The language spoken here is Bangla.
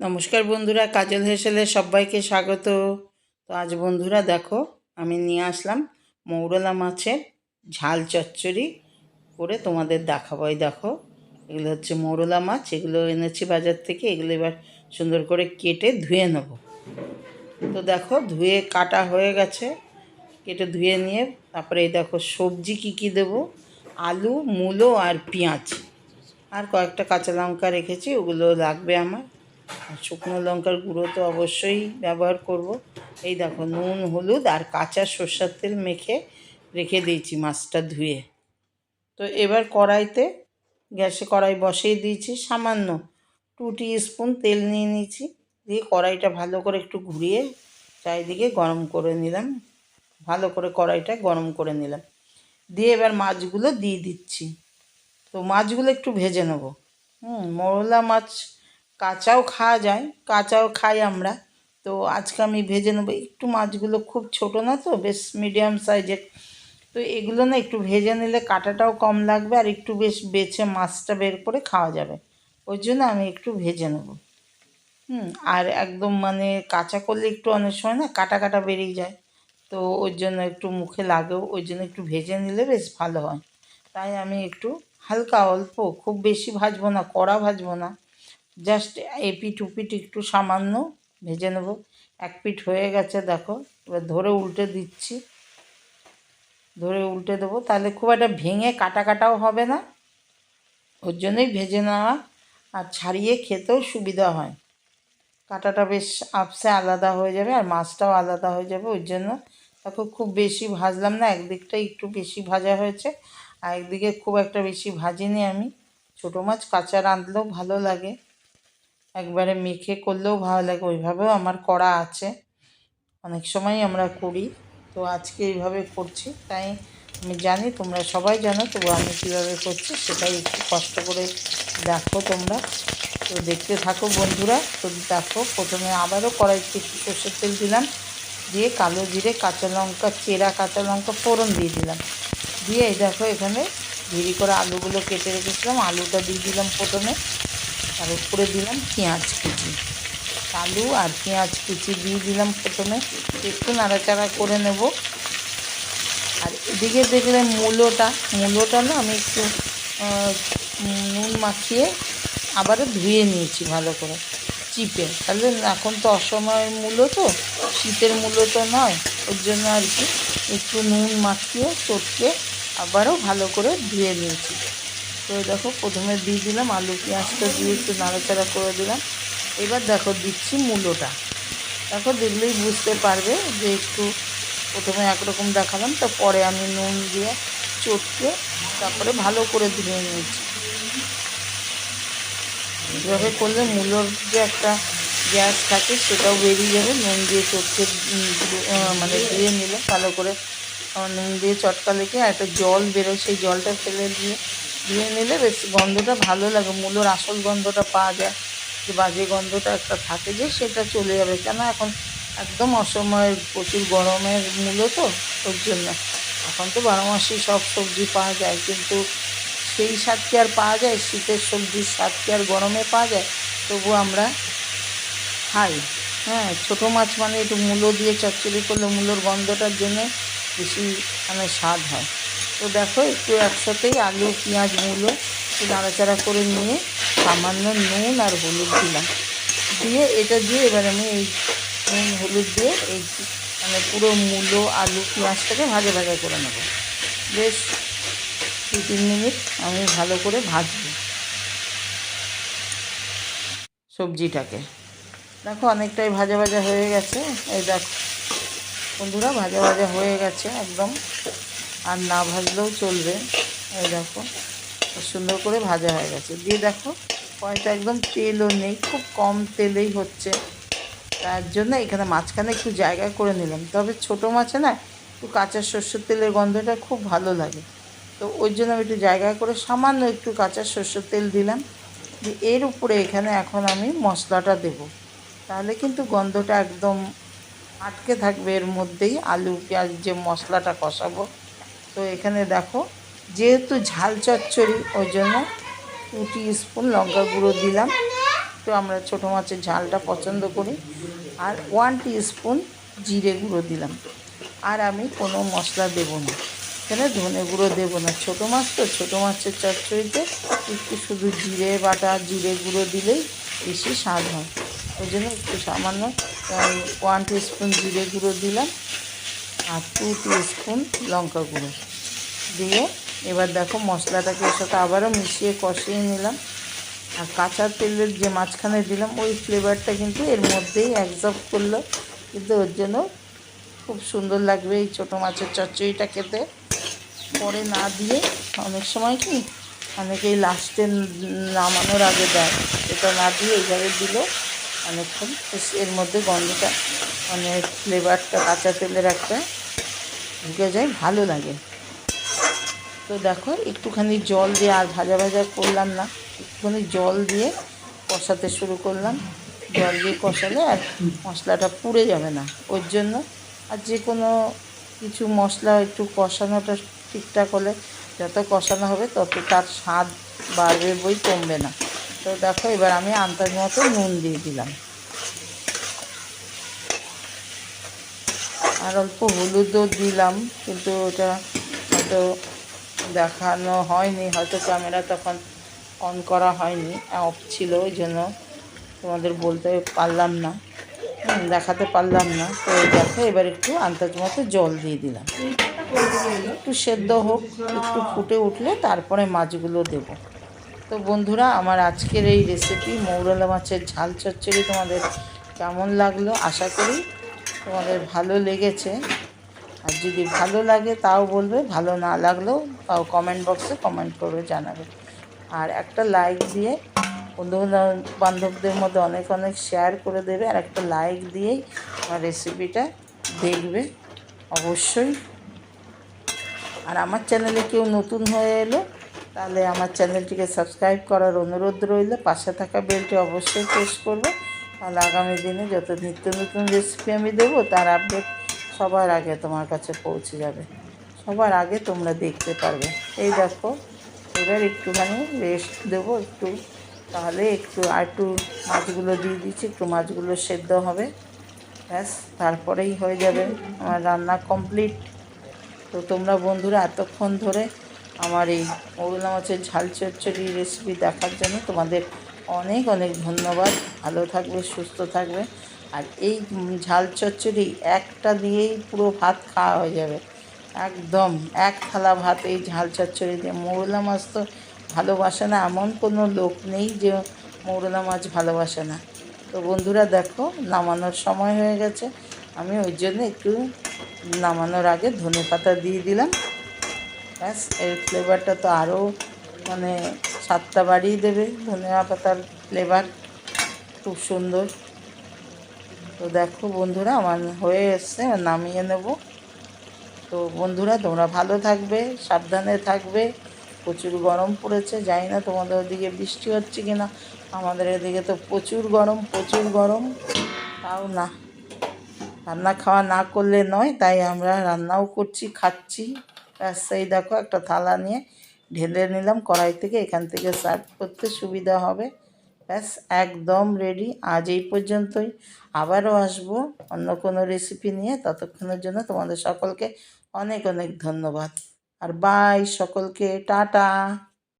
নমস্কার বন্ধুরা, কাজল হেসেলে সবাইকে স্বাগত। তো আজ বন্ধুরা দেখো, আমি নিয়ে আসলাম মৌরলা মাছের ঝাল চচ্চড়ি করে তোমাদের দেখাবো। দেখো, এগুলো হচ্ছে মৌরলা মাছ, এগুলো এনেছি বাজার থেকে, এগুলো এবার সুন্দর করে কেটে ধুয়ে নেব। তো দেখো, ধুয়ে কাটা হয়ে গেছে, কেটে ধুয়ে নিয়ে তারপরে এই দেখো সবজি কী কী দেবো, আলু, মূলো আর পেঁয়াজ। আর কয়েকটা কাঁচা লঙ্কা রেখেছি, ওগুলো লাগবে আমার। শুকনো লঙ্কার গুঁড়ো তো অবশ্যই ব্যবহার করব। এই দেখো, নুন, হলুদ আর কাঁচা সর্ষের তেল মেখে রেখে দিয়েছি মাছটা ধুয়ে। তো এবার কড়াইতে, গ্যাসে কড়াই বসিয়ে দিয়েছি, সামান্য টু স্পুন তেল নিয়ে নিয়েছি। দিয়ে কড়াইটা ভালো করে একটু ঘুরিয়ে চারিদিকে গরম করে নিলাম। ভালো করে কড়াইটা গরম করে নিলাম। দিয়ে এবার মাছগুলো দিয়ে দিচ্ছি। তো মাছগুলো একটু ভেজে নেব। হুম, মরলা মাছ কাঁচাও খাওয়া যায়, কাঁচাও খাই আমরা। তো আজকে আমি ভেজে নেব। একটু মাছগুলো খুব ছোটো না তো, বেশ মিডিয়াম সাইজের তো এগুলো না একটু ভেজে নিলে কাঁটাটাও কম লাগবে আর একটু বেশ বেছে মাছটা বের করে খাওয়া যাবে। ওই জন্য আমি একটু ভেজে নেব। হুম, আর একদম মানে কাঁচা করলে একটু অনেক সময় না কাটা কাটা বেরিয়ে যায়। তো ওই জন্য একটু মুখে লাগেও, ওই জন্য একটু ভেজে নিলে বেশ ভালো হয়। তাই আমি একটু হালকা অল্প, খুব বেশি ভাজবো না, কড়া ভাজবো না। জাস্ট এপিট উপিট একটু সামান্য ভেজে নেব। এক পিঠ হয়ে গেছে, দেখো। এবার ধরে উল্টে দিচ্ছি। ধরে উল্টে দেবো। তাহলে খুব একটা ভেঙে কাটা কাটাও হবে না। ওর জন্যই ভেজে নেওয়া আর ছাড়িয়ে খেতেও সুবিধা হয়। কাটাটা বেশ আপসে আলাদা হয়ে যাবে আর মাছটাও আলাদা হয়ে যাবে। ওই জন্য দেখো খুব বেশি ভাজলাম না, একদিকটা একটু বেশি ভাজা হয়েছে আর একদিকে খুব একটা বেশি ভাজিনি আমি। ছোটো মাছ কাঁচা রাঁধলেও ভালো লাগে। একবারে মেখে করলেও ভালো লাগে, ওইভাবেও আমার করা আছে। অনেক সময় আমরা করি, তো আজকে এইভাবে করছি। তাই আমি জানি তোমরা সবাই জানো, তবু আমি কীভাবে করছি সেটাই একটু কষ্ট করে দেখো তোমরা। তো দেখতে থাকো বন্ধুরা, তো দেখো প্রথমে আবারও কড়াইতে একটু সর্ষের তেল দিলাম, দিয়ে কালো জিরে, কাঁচা লঙ্কা, চেরা কাঁচা লঙ্কা ফোড়ন দিয়ে দিলাম। দিয়ে এই দেখো এখানে ঝিরি করে আলুগুলো কেটে রেখেছিলাম, আলুটা দিয়ে দিলাম প্রথমে। আর উপরে দিলাম পেঁয়াজ কুচি। আলু আর পেঁয়াজ কুচি দিয়ে দিলাম প্রথমে। একটু নাড়াচাড়া করে নেব। আর এদিকে দেখলে মূলোটা। মূলোটা না আমি একটু নুন মাখিয়ে আবারও ধুয়ে নিয়েছি ভালো করে। চিপে। তাহলে এখন তো অসময়ের মূলো তো, শীতের মূলো তো নয়। ওর জন্য আর কি একটু নুন মাখিয়ে, চটকে আবারও ভালো করে ধুয়ে নিয়েছি। তো দেখো প্রথমে দিয়ে দিলাম আলু, পেঁয়াজটা দিয়ে একটু নাড়াচাড়া করে দিলাম। এবার দেখো দিচ্ছি মূলোটা দেখো দেখলেই বুঝতে পারবে যে একটু প্রথমে একরকম দেখালাম, তো পরে আমি নুন দিয়ে চটকে তারপরে ভালো করে ধুয়ে নিয়েছি। এভাবে করলে মূলোর যে একটা গ্যাস থাকে সেটাও বেরিয়ে যাবে। নুন দিয়ে চটকে মানে ধুয়ে নিলে ভালো করে নুন দিয়ে চটকা লেগে একটা জল বেরোয়, সেই জলটা ফেলে দিয়ে ধুয়ে নিলে বেশ গন্ধটা ভালো লাগে, মূলোর আসল গন্ধটা পাওয়া যায়। যে বাজে গন্ধটা একটা থাকে যে সেটা চলে যাবে। কেন এখন একদম অসময়ের প্রচুর গরমের মূলো তো ওর জন্য। এখন তো বারো মাসেই সব সবজি পাওয়া যায়, কিন্তু সেই স্বাদ কি আর পাওয়া যায়? শীতের সবজির স্বাদ কি আর গরমে পাওয়া যায়? তবু আমরা খাই। হ্যাঁ ছোটো মাছ মানে একটু মূলো দিয়ে চচ্চড়ি করলে মূলোর গন্ধটার জন্যে বেশি মানে স্বাদ হয়। তো দেখো, একটু একসাথেই আলু, পেঁয়াজ, মূলো একটু নাড়াচাড়া করে নিয়ে সামান্য নুন আর হলুদ দিলাম। দিয়ে এটা দিয়ে এবার আমি এই নুন, হলুদ দিয়ে এই মানে পুরো মূলো, আলু, পেঁয়াজটাকে ভাজা ভাজা করে নেব। বেশ দু তিন মিনিট আমি ভালো করে ভাজবো সবজিটাকে। দেখো, অনেকটাই ভাজা ভাজা হয়ে গেছে। এই দেখো, বন্ধুরা, ভাজা ভাজা হয়ে গেছে একদম। আর না ভাজলেও চলবে। এই দেখো সুন্দর করে ভাজা হয়ে গেছে। দিয়ে দেখো কয়টা একদম তেলও নেই, খুব কম তেলেই হচ্ছে। তার জন্য এখানে মাঝখানে একটু জায়গা করে নিলাম। তবে ছোটো মাছে না, একটু কাঁচা সর্ষের তেলের গন্ধটা খুব ভালো লাগে। তো ওই জন্য আমি একটু জায়গা করে সামান্য একটু কাঁচা সর্ষের তেল দিলাম। এর উপরে এখানে এখন আমি মশলাটা দেব। তাহলে কিন্তু গন্ধটা একদম আটকে থাকবে এর মধ্যেই। আলু, পেঁয়াজ যে মশলাটা কষাবো তো এখানে দেখো, যেহেতু ঝাল চচ্চড়ি, ওই জন্য টু স্পুন লঙ্কা গুঁড়ো দিলাম। তো আমরা ছোটো মাছের ঝালটা পছন্দ করি। আর ওয়ান স্পুন জিরে গুঁড়ো দিলাম। আর আমি কোনো মশলা দেবো না। এখানে ধনে গুঁড়ো দেবো না। ছোটো মাছ তো, ছোটো মাছের চচ্চড়িতে একটু শুধু জিরে বাটা, জিরে গুঁড়ো দিলেই বেশি স্বাদ হয়। ওই জন্য একটু সামান্য ওয়ান স্পুন জিরে গুঁড়ো দিলাম। আর টু স্পুন লঙ্কা গুঁড়ো। দিয়ে এবার দেখো মশলাটাকে এর সাথে আবারও মিশিয়ে কষিয়ে নিলাম। আর কাঁচা তেলের যে মাঝখানে দিলাম, ওই ফ্লেভারটা কিন্তু এর মধ্যেই অ্যাবজর্ব করল। কিন্তু ওর জন্য খুব সুন্দর লাগবে এই ছোটো মাছের চচ্চড়িটা খেতে। পরে না দিয়ে অনেক সময় কি অনেকেই লাস্টে নামানোর আগে দেয়। এটা না দিয়ে এইভাবে দিলে অনেকক্ষণ। এর মধ্যে গন্ধটা মানে ফ্লেভারটা কাঁচা তেলের একটা ঢুকে যায়, ভালো লাগে। তো দেখো, একটুখানি জল দিয়ে আর ভাজা ভাজা করলাম না। একটুখানি জল দিয়ে কষাতে শুরু করলাম। জল দিয়ে কষালে আর মশলাটা পুড়ে যাবে না। ওর জন্য আর যে কোনো কিছু মশলা একটু কষানোটা ঠিকঠাক হলে যত কষানো হবে তত তার স্বাদ বাড়বে বই কমবে না। তো দেখো, এবার আমি আন্দাজ মতো নুন দিয়ে দিলাম। আর অল্প হলুদও দিলাম, কিন্তু ওটা হয়তো দেখানো হয়নি, হয়তো ক্যামেরা তখন অন করা হয়নি অফ ছিল ওই জন্য তোমাদের বলতে পারলাম না। দেখাতে পারলাম না। তো দেখো, এবার একটু আন্দাজ মতো জল দিয়ে দিলাম। একটু সেদ্ধ হোক, একটু ফুটে উঠলে তারপরে মাছগুলো দেবো। তো বন্ধুরা, আমার আজকের এই রেসিপি মৌরলা মাছের ঝাল চচ্চড়ি তোমাদের কেমন লাগল? আশা করি তোমাদের ভালো লেগেছে। আর যদি ভালো লাগে তাও বলবে, ভালো না লাগলেও তাও কমেন্ট বক্সে কমেন্ট করে জানাবে। আর একটা লাইক দিয়ে বন্ধু বান্ধবদের মধ্যে অনেক অনেক শেয়ার করে দেবে, আর একটা লাইক দিয়েই আমার রেসিপিটা দেখবে অবশ্যই। আর আমার চ্যানেলে কেউ নতুন হয়ে এলো, তাহলে আমার চ্যানেলটিকে সাবস্ক্রাইব করার অনুরোধ রইল। পাশে থাকা বেলটি অবশ্যই প্রেস করবে, তাহলে আগামী দিনে যত নিত্য নতুন রেসিপি আমি দেবো, তার আপডেট সবার আগে তোমার কাছে পৌঁছে যাবে। সবার আগে তোমরা দেখতে পারবে। এই দেখো, এবার একটুখানি রেস্ট দেবো একটু। তাহলে একটু আর একটু মাছগুলো দিয়ে দিচ্ছি, একটু মাছগুলো সেদ্ধ হবে। ব্যাস, তারপরেই হয়ে যাবে আমার রান্না কমপ্লিট তো তোমরা বন্ধুরা, এতক্ষণ ধরে আমার এই মৌরলা মাছের ঝাল চচ্চড়ি রেসিপি দেখার জন্য তোমাদের অনেক অনেক ধন্যবাদ। ভালো থাকবে, সুস্থ থাকবে। আর এই ঝাল চচ্চড়ি একটা দিয়েই পুরো ভাত খাওয়া হয়ে যাবে। একদম, এক থালা ভাত এই ঝাল চচ্চড়ি দিয়ে। মৌরলা মাছ তো ভালোবাসে না, এমন কোনো লোক নেই যে মৌরলা মাছ ভালোবাসে না। তো বন্ধুরা দেখো, নামানোর সময় হয়ে গেছে। আমি ওই জন্য একটু নামানোর আগে ধনে পাতা দিয়ে দিলাম। ব্যাস, এর ফ্লেভারটা তো আরও মানে সাতটা বাড়িয়ে দেবে ধনে পাতার ফ্লেভার খুব সুন্দর। তো দেখো বন্ধুরা, আমার হয়ে এসছে নামিয়ে নেব। তো বন্ধুরা, তোমরা ভালো থাকবে, সাবধানে থাকবে। প্রচুর গরম পড়েছে, জানি না তোমাদের ওদিকে বৃষ্টি হচ্ছে কি না আমাদের এদিকে তো প্রচুর গরম প্রচুর গরম। তাও না, রান্না খাওয়া না করলে নয়, তাই আমরা রান্নাও করছি, খাচ্ছি। ব্যাস সেই দেখো একটা থালা নিয়ে ঢেলে নিলাম, কড়াই থেকে এখান থেকে সার্ভ করতে সুবিধা হবে। ব্যাস, একদম রেডি আজ এই পর্যন্তই। আবারও আসব অন্য কোনো রেসিপি নিয়ে। ততক্ষণের জন্য তোমাদের সকলকে অনেক অনেক ধন্যবাদ। আর বাই সকলকে, টাটা।